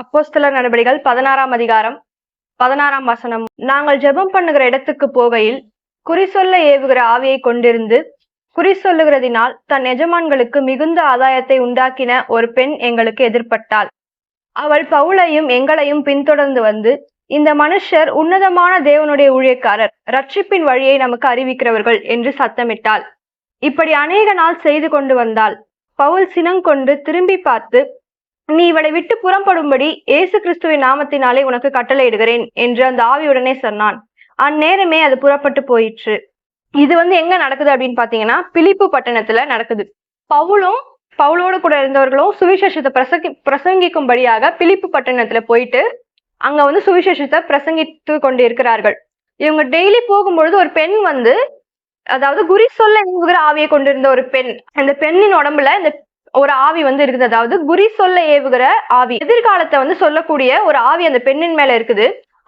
அப்போஸ்தலர் நடபடிகள் பதினாறாம் அதிகாரம் பதினாறாம் வசனம். நாங்கள் ஜெபம் பண்ணுகிற இடத்துக்கு போகையில் குறி சொல்ல ஏவுகிற ஆவியை கொண்டிருந்து குறி சொல்லுகிறதினால் தன் எஜமான்களுக்கு மிகுந்த ஆதாயத்தை உண்டாக்கின ஒரு பெண் எங்களுக்கு எதிர்பட்டாள். அவள் பவுலையும் எங்களையும் பின்தொடர்ந்து வந்து இந்த மனுஷர் உன்னதமான தேவனுடைய ஊழியக்காரர் ரட்சிப்பின் வழியை நமக்கு அறிவிக்கிறவர்கள் என்று சத்தமிட்டாள். இப்படி அநேக நாள் செய்து கொண்டு வந்தாள். பவுல் சினங்கொண்டு திரும்பி பார்த்து நீ இவளை விட்டு புறப்படும்படி இயேசு கிறிஸ்துவின் நாமத்தினாலே உனக்கு கட்டளையிடுகிறேன் என்று அந்த ஆவியுடனே சொன்னான். அந்நேரமே அது புறப்பட்டு போயிற்று. இது வந்து எங்க நடக்குது அப்படின்னு பாத்தீங்கன்னா பிலிப்பு பட்டணத்துல நடக்குது. பவுலும் பவுலோட கூட இருந்தவர்களும் சுவிசேஷத்தை பிரசங்கி பிரசங்கிக்கும்படியாக பிலிப்பு பட்டணத்துல போயிட்டு அங்க வந்து சுவிசேஷத்தை பிரசங்கித்து கொண்டு இருக்கிறார்கள் இவங்க டெய்லி போகும்பொழுது ஒரு பெண் வந்து அதாவது குறி சொல்ல ஏவுகிற ஆவியை கொண்டிருந்த ஒரு பெண் அந்த பெண்ணின் உடம்புல இந்த ஒரு ஆவி வந்து இருக்குது. அதாவது குறி சொல்ல ஏவுகிற ஆவி. எதிர்காலத்தை வந்து சொல்லக்கூடிய ஒரு ஆவி அந்த பெண்ணின் மேல இருக்குது.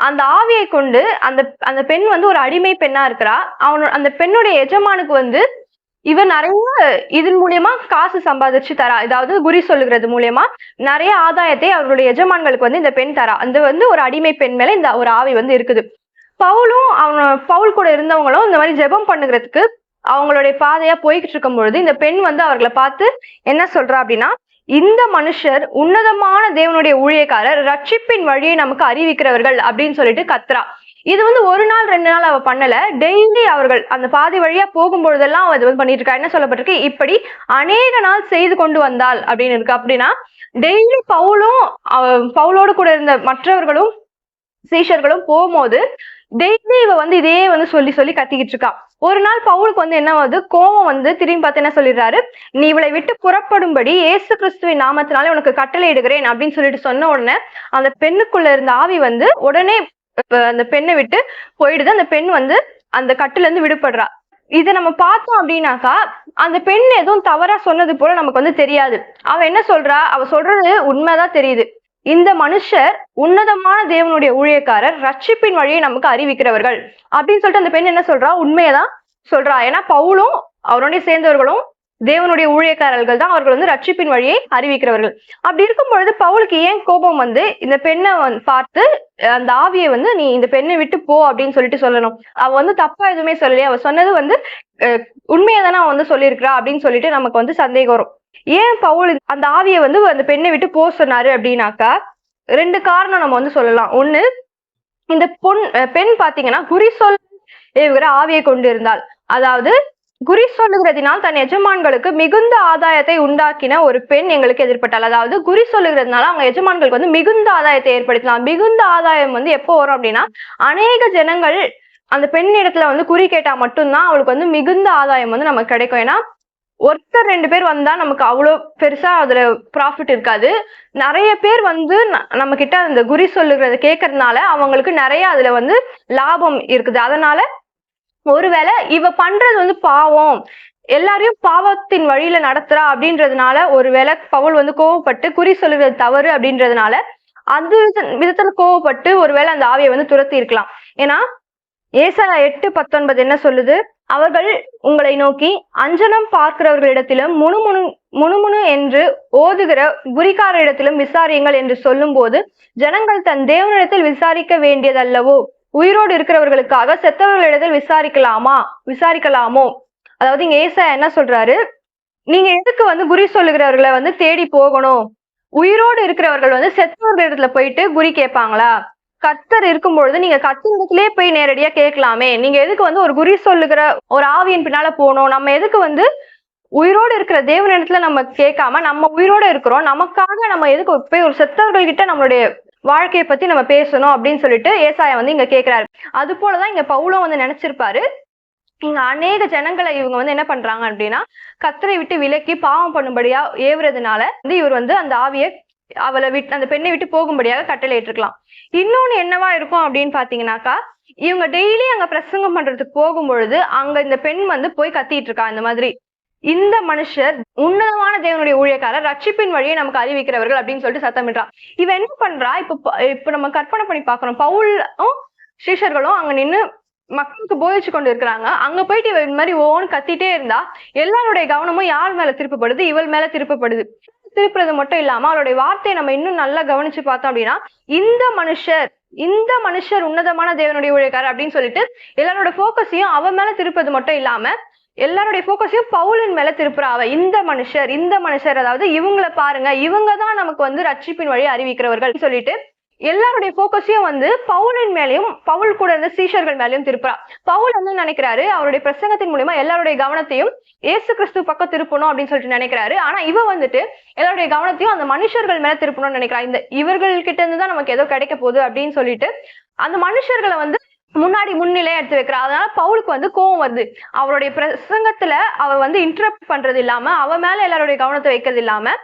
அந்த ஆவியை கொண்டு அந்த அந்த பெண் வந்து ஒரு அடிமை பெண்ணா இருக்கிறா. அவனோட அந்த பெண்ணுடைய எஜமானுக்கு வந்து இவன் நிறைய இதன் மூலியமா காசு சம்பாதிச்சு தரா. அதாவது குறி சொல்லுகிறது மூலியமா நிறைய ஆதாயத்தை அவர்களுடைய எஜமான்களுக்கு வந்து இந்த பெண் தரா. அந்த வந்து ஒரு அடிமை பெண் மேல இந்த ஒரு ஆவி வந்து இருக்குது. பவுலும் அவன் பவுல் கூட இருந்தவங்களும் இந்த மாதிரி ஜெபம் பண்ணுகிறதுக்கு அவங்களுடைய பாதையா போய்கிட்டு இருக்கும் பொழுது இந்த பெண் வந்து அவர்களை பார்த்து என்ன சொல்றா அப்படின்னா இந்த மனுஷர் உன்னதமான தேவனுடைய ஊழியக்காரர் ரட்சிப்பின் வழியை நமக்கு அறிவிக்கிறவர்கள் அப்படின்னு சொல்லிட்டு கத்துறா. இது வந்து ஒரு நாள் ரெண்டு நாள் அவ பண்ணல. டெய்லி அவர்கள் அந்த பாதை வழியா போகும்பொழுதெல்லாம் அவ இது வந்து பண்ணிட்டு இருக்கா. என்ன சொல்லப்பட்டிருக்கு? இப்படி அநேக நாள் செய்து கொண்டு வந்தாள் அப்படின்னு இருக்கு. அப்படின்னா டெய்லி பவுலும் பவுலோடு கூட இருந்த மற்றவர்களும் சீஷர்களும் போகும்போது டெய்லி இவ வந்து இதே வந்து சொல்லி சொல்லி கத்திக்கிட்டு இருக்கா. ஒரு நாள் பவுலுக்கு வந்து என்ன ஆகுது? கோவம் வந்து திரும்பி பார்த்து என்ன சொல்லிடுறாரு? நீ இவளை விட்டு புறப்படும்படி இயேசு கிறிஸ்துவின் நாமத்தினால உனக்கு கட்டளை இடுகிறேன் அப்படின்னு சொல்லிட்டு சொன்ன உடனே அந்த பெண்ணுக்குள்ள இருந்த ஆவி வந்து உடனே அந்த பெண்ணை விட்டு போயிடுது. அந்த பெண் வந்து அந்த கட்டுல இருந்து விடுபடுறா. இதை நம்ம பார்த்தோம் அப்படின்னாக்கா அந்த பெண் எதுவும் தவறா சொன்னது போல நமக்கு வந்து தெரியாது. அவ என்ன சொல்றா? அவ சொல்றது உண்மைதான் தெரியுது. இந்த மனுஷர் உன்னதமான தேவனுடைய ஊழியக்காரர் ரட்சிப்பின் வழியை நமக்கு அறிவிக்கிறவர்கள். அப்படின்னு சொல்லிட்டு அந்த பெண் என்ன சொல்றா? உண்மையதான் சொல்றா. ஏன்னா பவுலும் அவருடைய சேர்ந்தவர்களும் தேவனுடைய ஊழியக்காரர்கள் தான் அவர்கள் வந்து ரட்சிப்பின் வழியை அறிவிக்கிறவர்கள். அப்படி இருக்கும் பொழுது பவுலுக்கு ஏன் கோபம் வந்து இந்த பெண்ணை வந்து பார்த்து அந்த ஆவியை வந்து நீ இந்த பெண்ணை விட்டு போ அப்படின்னு சொல்லிட்டு சொல்லணும். அவ வந்து தப்பா எதுவுமே சொல்லலையே. அவ சொன்னது வந்து அஹ் உண்மையை தானே அவன் வந்து சொல்லியிருக்கிறா அப்படின்னு சொல்லிட்டு நமக்கு வந்து சந்தேகம் வரும். ஏன் பவுல் அந்த ஆவியை வந்து அந்த பெண்ணை விட்டு போக சொன்னாரு அப்படின்னாக்கா ரெண்டு காரணம் நம்ம வந்து சொல்லலாம். ஒண்ணு இந்த பொன் பெண் பாத்தீங்கன்னா குறி சொல் ஏவுகிற ஆவியை கொண்டு அதாவது குறி சொல்லுகிறதினால் தன் எஜமான்களுக்கு மிகுந்த ஆதாயத்தை உண்டாக்கின ஒரு பெண் எங்களுக்கு எதிர்பட்டாள். அதாவது குறி சொல்லுகிறதுனால அவங்க எஜமான்களுக்கு வந்து மிகுந்த ஆதாயத்தை ஏற்படுத்தலாம் மிகுந்த ஆதாயம் வந்து எப்போ வரும் அப்படின்னா அநேக ஜனங்கள் அந்த பெண் இடத்துல வந்து குறி கேட்டா மட்டும்தான் அவளுக்கு வந்து மிகுந்த ஆதாயம் வந்து நமக்கு கிடைக்கும். ஏன்னா ஒருத்தர் ரெண்டு பேர் வந்தா நமக்கு அவ்வளோ பெருசா அதுல ப்ராஃபிட் இருக்காது. நிறைய பேர் வந்து ந- நம்ம கிட்ட அந்த குறி சொல்லுகிறத கேட்கறதுனால அவங்களுக்கு நிறைய அதுல வந்து லாபம் இருக்குது. அதனால ஒருவேளை இவ பண்றது வந்து பாவம். எல்லாரையும் பாவத்தின் வழியில நடத்துறா அப்படின்றதுனால ஒருவேளை பவுல் வந்து கோவப்பட்டு குறி சொல்லுறது தவறு அப்படின்றதுனால அந்த வித- விதத்துல கோவப்பட்டு ஒருவேளை அந்த ஆவியை வந்து துரத்தி இருக்கலாம். ஏன்னா ஏசாயா எட்டு பத்தொன்பது என்ன சொல்லுது? அவர்கள் உங்களை நோக்கி அஞ்சனம் பார்க்கிறவர்களிடத்திலும் முணுமுணு முணுமுணு என்று ஓதுகிற குறிக்காரரிடத்திலும் விசாரியுங்கள் என்று சொல்லும்போது ஜனங்கள் தன் தேவனிடத்தில் விசாரிக்க வேண்டியதல்லவோ? உயிரோடு இருக்கிறவர்களுக்காக செத்தவர்களிடத்தில் விசாரிக்கலாமா? விசாரிக்கலாமோ? அதாவது இங்க ஏசா என்ன சொல்றாரு? நீங்க எதுக்கு வந்து குறி சொல்லுகிறவர்களை வந்து தேடி போகணும்? உயிரோடு இருக்கிறவர்கள் வந்து செத்தவர்களிடத்துல போயிட்டு குறி கேட்பாங்களா? கர்த்தர் இருக்கும் பொழுது நீங்க கத்திரத்திலே போய் நேரடியா கேட்கலாமே. நீங்க எதுக்கு வந்து ஒரு குறி சொல்லுகிற ஒரு ஆவியின் பின்னால போகணும் நம்ம எதுக்கு வந்து உயிரோடு இருக்கிற தேவனிடத்துல நம்ம கேட்காம நம்ம உயிரோட இருக்கிறோம்? நமக்காக நம்ம எதுக்கு போய் ஒரு செத்தவர்கள் கிட்ட நம்மளுடைய வாழ்க்கையை பத்தி நம்ம பேசணும் அப்படின்னு சொல்லிட்டு ஏசாயா வந்து இங்க கேட்கிறாரு. அது போலதான் இங்க பவுலும் வந்து நினைச்சிருப்பாரு. இங்க அநேக ஜனங்களை இவங்க வந்து என்ன பண்றாங்க அப்படின்னா கத்தரை விட்டு விலக்கி பாவம் பண்ணும்படியா ஏவுறதுனால வந்து இவர் வந்து அந்த ஆவியை அவளை விட்டு அந்த பெண்ணை விட்டு போகும்படியாக கட்டளை ஏற்றுக்கலாம் இன்னொன்னு என்னவா இருக்கும் அப்படின்னு பாத்தீங்கன்னாக்கா இவங்க டெய்லி அங்க பிரசங்கம் பண்றதுக்கு போகும் பொழுது அங்க இந்த பெண் வந்து போய் கத்திட்டு இருக்கா இந்த மாதிரி. இந்த மனுஷர் உன்னதமான தேவனுடைய ஊழியக்காரர் ரட்சிப்பின் வழியை நமக்கு அறிவிக்கிறவர்கள் அப்படின்னு சொல்லிட்டு சத்தமிடுறான் இவன் என்ன பண்றா? இப்ப இப்ப நம்ம கற்பனை பண்ணி பாக்குறோம் பவுலும் ஸ்ரீஷர்களும் அங்க நின்னு மக்களுக்கு போதிச்சு கொண்டு இருக்கிறாங்க. அங்க போயிட்டு இவ இந்த மாதிரி ஓன்னு கத்திட்டே இருந்தா எல்லாருடைய கவனமும் யார் மேல திருப்பப்படுது? இவள் மேல திருப்பப்படுது. திருப்புறது மட்டும் இல்லாம அவருடைய வார்த்தையை நம்ம இன்னும் நல்லா கவனிச்சு பார்த்தோம் அப்படின்னா இந்த மனுஷர் இந்த மனுஷர் உன்னதமான தேவனுடைய ஊழியக்காரர் அப்படின்னு சொல்லிட்டு எல்லாரோட போக்கஸையும் அவ மேல திருப்பது மட்டும் இல்லாம எல்லாருடைய போக்கஸையும் பவுலின் மேல திருப்புறாவ அவ இந்த மனுஷர் இந்த மனுஷர் அதாவது இவங்கள பாருங்க இவங்க தான் நமக்கு வந்து ரட்சிப்பின் வழி அறிவிக்கிறவர்கள் சொல்லிட்டு எல்லாருடைய போக்கஸையும் வந்து பவுலின் மேலயும் பவுல் கூட இருந்த சீஷர்கள் மேலயும் திருப்புறா. பவுல் வந்து நினைக்கிறாரு? அவருடைய பிரசங்கத்தின் மூலியமா எல்லாருடைய கவனத்தையும் ஏசு கிறிஸ்து பக்கம் திருப்பணும் அப்படின்னு சொல்லிட்டு நினைக்கிறாரு. ஆனா இவ வந்துட்டு எல்லாருடைய கவனத்தையும் அந்த மனுஷர்கள் மேல திருப்பணும்னு நினைக்கிறா. இந்த இவர்கள் கிட்ட இருந்து தான் நமக்கு ஏதோ கிடைக்க போகுது அப்படின்னு சொல்லிட்டு அந்த மனுஷர்களை வந்து முன்னாடி முன்னிலையை எடுத்து வைக்கிறா. அதனால பவுலுக்கு வந்து கோவம் வருது. அவருடைய பிரசங்கத்துல அவ வந்து இன்டரப்ட் பண்றது இல்லாம அவ மேல எல்லாருடைய கவனத்தை வைக்கிறது இல்லாம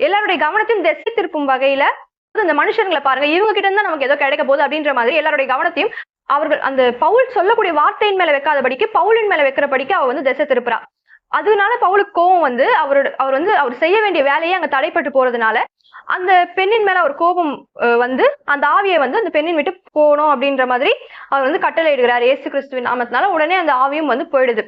எல்லாருடைய கவனத்தையும் திசை திருப்பும் வகையில இந்த மனுஷங்களை பாருங்க இவங்க கிட்ட இருந்தா நமக்கு ஏதோ கிடைக்க போகுது அப்படின்ற மாதிரி எல்லாருடைய கவனத்தையும் அவர்கள் அந்த பவுல் சொல்லக்கூடிய வார்த்தையின் மேல வைக்காதபடிக்கு பவுலின் மேல வைக்கிறபடிக்கு அவ வந்து திசை திருப்புறா. அதனால பவுலுக்கு கோவம் வந்து அவரோட அவர் வந்து அவர் செய்ய வேண்டிய வேலையை அங்க தடைப்பட்டு போறதுனால அந்த பெண்ணின் மேல ஒரு கோபம் அஹ், வந்து அந்த ஆவியை வந்து அந்த பெண்ணின் விட்டு போகணும் அப்படின்ற மாதிரி அவர் வந்து கட்டளை இடுகிறார் இயேசு கிறிஸ்துவின் நாமத்தினால உடனே அந்த ஆவியும் வந்து போயிடுது.